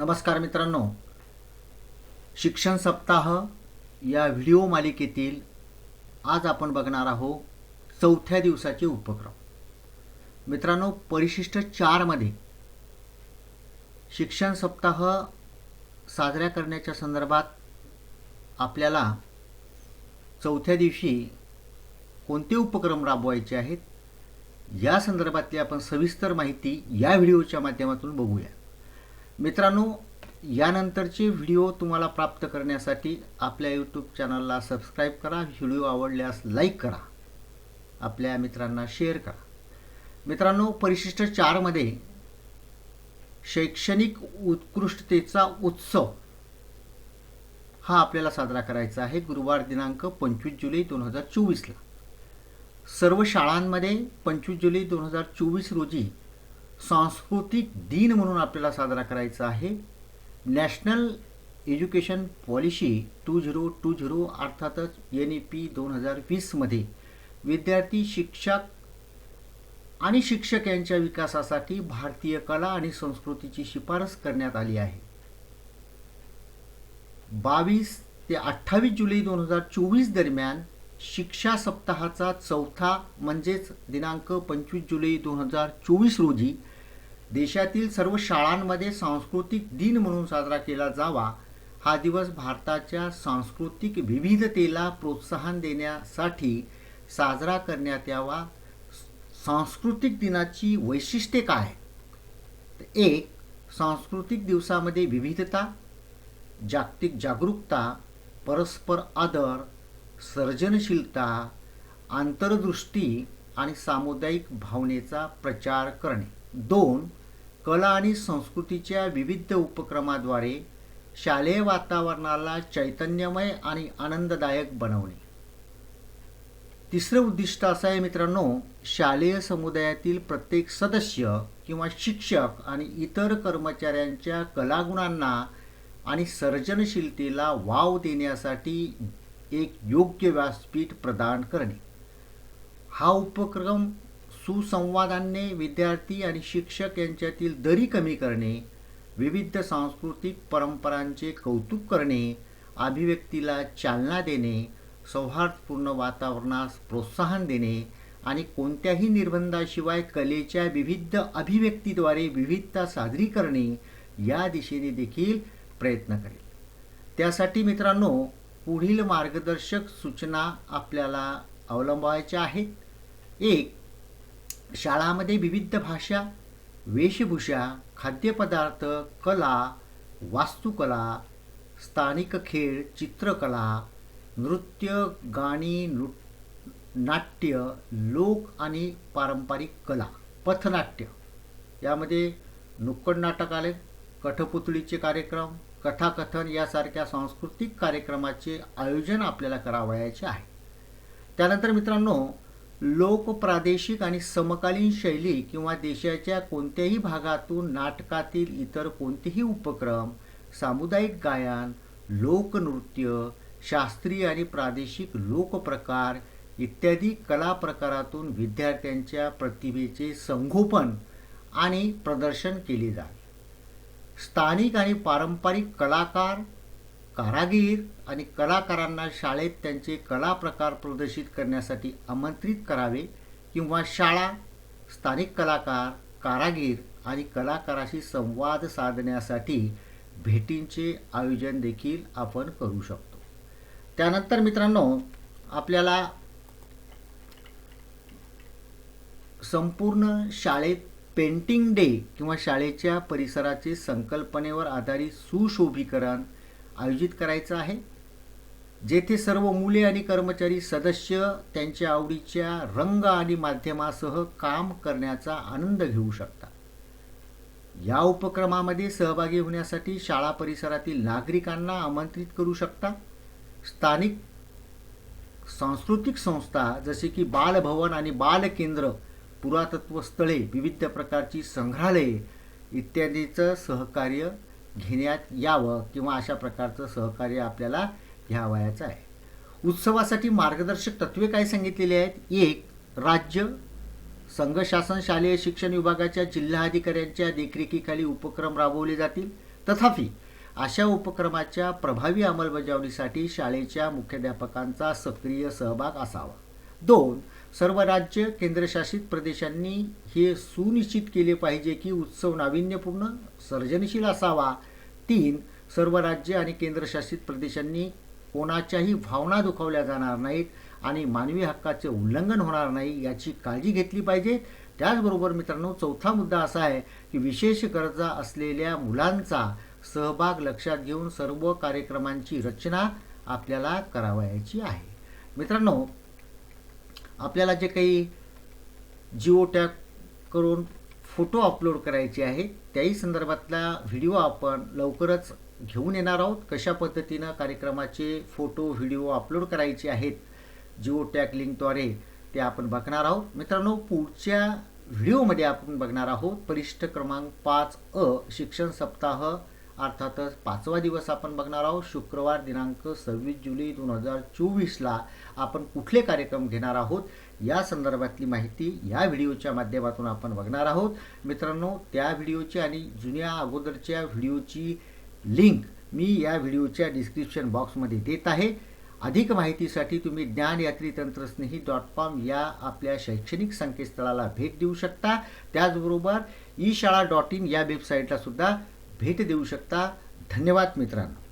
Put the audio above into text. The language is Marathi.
नमस्कार मित्रांनो. शिक्षण सप्ताह या व्हिडिओ मालिकेतील आज आपण बघणार आहोत चौथ्या दिवसाचे उपक्रम. मित्रांनो परिशिष्ट चारमध्ये शिक्षण सप्ताह साजऱ्या करण्याच्या संदर्भात आपल्याला चौथ्या दिवशी कोणते उपक्रम राबवायचे आहेत? या संदर्भातली आपण सविस्तर माहिती या व्हिडिओच्या माध्यमातून बघूया. मित्रांनो यानंतरचे व्हिडिओ तुम्हाला प्राप्त करण्यासाठी आपल्या यूट्यूब चॅनलला सबस्क्राईब करा. व्हिडिओ आवडल्यास लाईक करा. आपल्या मित्रांना शेअर करा. मित्रांनो परिशिष्ट चारमध्ये शैक्षणिक उत्कृष्टतेचा उत्सव हा आपल्याला साजरा करायचा आहे. गुरुवार दिनांक पंचवीस जुलै दोन हजार चोवीसला. सर्व शाळांमध्ये पंचवीस जुलै दोन हजार चोवीस रोजी सांस्कृतिक दिन म्हणून आपल्याला साजरा करायचा आहे. National education policy two zero two zero अर्थातच एन ई पी दोन हजार वीसमध्ये विद्यार्थी शिक्षक आणि शिक्षक यांच्या विकासासाठी भारतीय कला आणि संस्कृतीची शिफारस करण्यात आली आहे. बावीस ते अठ्ठावीस जुलै दोन हजार चोवीस दरम्यान शिक्षा सप्ताहाचा चौथा म्हणजेच दिनांक पंचवीस जुलै दोन हजार चोवीस रोजी देशातील सर्व शाळांमध्ये सांस्कृतिक दिन म्हणून साजरा केला जावा. हा दिवस भारताच्या सांस्कृतिक विविधतेला प्रोत्साहन देण्यासाठी साजरा करण्यात यावा. सांस्कृतिक दिनाची वैशिष्ट्ये काय? एक सांस्कृतिक दिवसामध्ये विविधता जागतिक जागरूकता परस्पर आदर सर्जनशीलता आंतरदृष्टी आणि सामुदायिक भावनेचा प्रचार करणे. दोन कला आणि संस्कृतीच्या विविध उपक्रमाद्वारे शालेय वातावरणाला चैतन्यमय आणि आनंददायक बनवणे. तिसरं उद्दिष्ट असं आहे मित्रांनो शालेय समुदायातील प्रत्येक सदस्य किंवा शिक्षक आणि इतर कर्मचाऱ्यांच्या कलागुणांना आणि सर्जनशीलतेला वाव देण्यासाठी एक योग्य व्यासपीठ प्रदान करणे. हा उपक्रम सुसंवादाने विद्यार्थी आणि शिक्षक यांच्यातील दरी कमी करणे विविध सांस्कृतिक परंपरांचे कौतुक करणे अभिव्यक्तीला चालना देणे सौहार्दपूर्ण वातावरणास प्रोत्साहन देणे आणि कोणत्याही निर्बंधाशिवाय कलेच्या विविध अभिव्यक्तीद्वारे विविधता साजरी करणे या दिशेने देखील प्रयत्न करेल. त्यासाठी मित्रांनो पुढील मार्गदर्शक सूचना आपल्याला अवलंबायच्या आहेत. एक शाळामध्ये विविध भाषा वेशभूषा खाद्यपदार्थ कला वास्तुकला स्थानिक खेळ चित्रकला नृत्य गाणी नृ नाट्य लोक आणि पारंपरिक कला पथनाट्य. यामध्ये नुक्कड नाटक आले कठपुतळीचे कार्यक्रम कथाकथन यासारख्या सांस्कृतिक कार्यक्रमाचे आयोजन आपल्याला करावयाचे आहे. त्यानंतर मित्रांनो लोक प्रादेशिक आणि समकालीन शैली किंवा देशाच्या कोणत्याही भागातून नाटकातील इतर कोणतेही उपक्रम सामुदायिक गायन लोकनृत्य शास्त्रीय आणि प्रादेशिक लोकप्रकार इत्यादी कला प्रकारातून विद्यार्थ्यांच्या प्रतिभेचे संगोपन आणि प्रदर्शन केले जावे स्थानिक आणि पारंपरिक कलाकार कारागीर आणि कलाकारांना शाळेत त्यांचे कला प्रकार प्रदर्शित करण्यासाठी आमंत्रित करावे किंवा शाळा स्थानिक कलाकार कारागीर आणि कलाकाराशी संवाद साधण्यासाठी भेटींचे आयोजन देखील आपण करू शकतो. त्यानंतर मित्रांनो आपल्याला संपूर्ण शाळेत पेंटिंग डे किंवा शाळेच्या परिसराचे संकल्पनेवर आधारित सुशोभीकरण आयोजित करायचं आहे जेथे सर्व मुले आणि कर्मचारी सदस्य त्यांच्या आवडीच्या रंग आणि माध्यमासह काम करण्याचा आनंद घेऊ शकतात. या उपक्रमामध्ये सहभागी होण्यासाठी शाळा परिसरातील नागरिकांना आमंत्रित करू शकता. स्थानिक सांस्कृतिक संस्था जसे की बालभवन आणि बालकेंद्र पुरातत्व स्थळे विविध प्रकारची संग्रहालये इत्यादीचं सहकार्य घेण्यात यावं किंवा अशा प्रकारचं सहकार्य आपल्याला घ्यावयाचं आहे. उत्सवासाठी मार्गदर्शक तत्वे काय सांगितलेली आहेत? एक राज्य. संघ शासन शालेय शिक्षण विभागाच्या जिल्हाधिकाऱ्यांच्या देखरेखीखाली उपक्रम राबवले जातील. तथापि अशा उपक्रमाच्या प्रभावी अंमलबजावणीसाठी शाळेच्या मुख्याध्यापकांचा सक्रिय सहभाग असावा. दोन सर्व राज्य केंद्रशासित प्रदेशांनी हे सुनिश्चित केले पाहिजे की उत्सव नाविन्यपूर्ण सर्जनशील असावा. तीन सर्व राज्य आणि केंद्रशासित प्रदेशांनी कोणाच्याही भावना दुखावल्या जाणार नाहीत आणि मानवी हक्काचे उल्लंघन होणार नाही याची काळजी घेतली पाहिजे. त्याचबरोबर मित्रांनो चौथा मुद्दा असा आहे की विशेष गरजा असलेल्या मुलांचा सहभाग लक्षात घेऊन सर्व कार्यक्रमांची रचना आपल्याला करावयाची आहे. मित्रांनो आपल्याला जे काही जिओ टॅग करून फोटो अपलोड करायचे आहेत त्याही संदर्भातला व्हिडिओ आपण लवकरच घेऊन येणार आहोत. कशा पद्धतीनं कार्यक्रमाचे फोटो व्हिडिओ अपलोड करायचे आहेत जिओ टॅग लिंकद्वारे ते आपण बघणार आहोत. मित्रांनो पुढच्या व्हिडिओमध्ये आपण बघणार आहोत. परिष्ठ क्रमांक पाच अ शिक्षण सप्ताह अर्थातच पाचवा दिवस आपण बघणार आहोत. शुक्रवार दिनांक सव्वीस जुलै दोन हजार चोवीसला आपण कुठले कार्यक्रम घेणार आहोत? या संदर्भातली माहिती या व्हिडिओच्या माध्यमातून आपण बघणार आहोत. मित्रांनो त्या व्हिडिओची आणि जुन्या अगोदरच्या व्हिडिओची लिंक मी या व्हिडिओच्या डिस्क्रिप्शन बॉक्समध्ये देत आहे. अधिक माहितीसाठी तुम्ही ज्ञानयात्री तंत्रस्नेही डॉट कॉम या आपल्या शैक्षणिक संकेतस्थळाला भेट देऊ शकता. त्याचबरोबर ई शाळा डॉट इन या वेबसाईटला सुद्धा भेट देऊ शकता. धन्यवाद मित्रांनो.